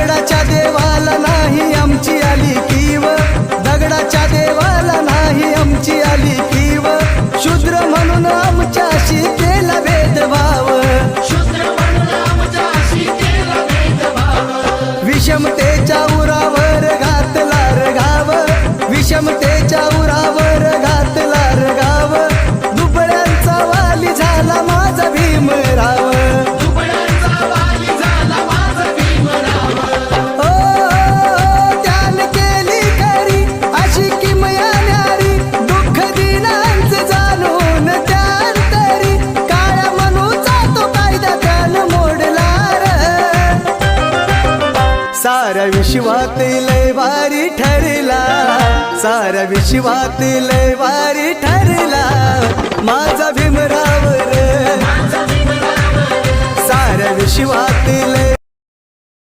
दगडाच्या देवाला नाही आमची आली कीव. दगडाच्या देवाला नाही आमची आली कीव. शूद्र म्हणून आमच्याशी केला भेदभाव विषमतेच्या उरावर घातला रगाव विषमतेच्या उरा साऱ्या विश्वात लय भारी ठरला. साऱ्या विश्वात लय भारी ठरला. माझा भीमराव साऱ्या विश्वात लय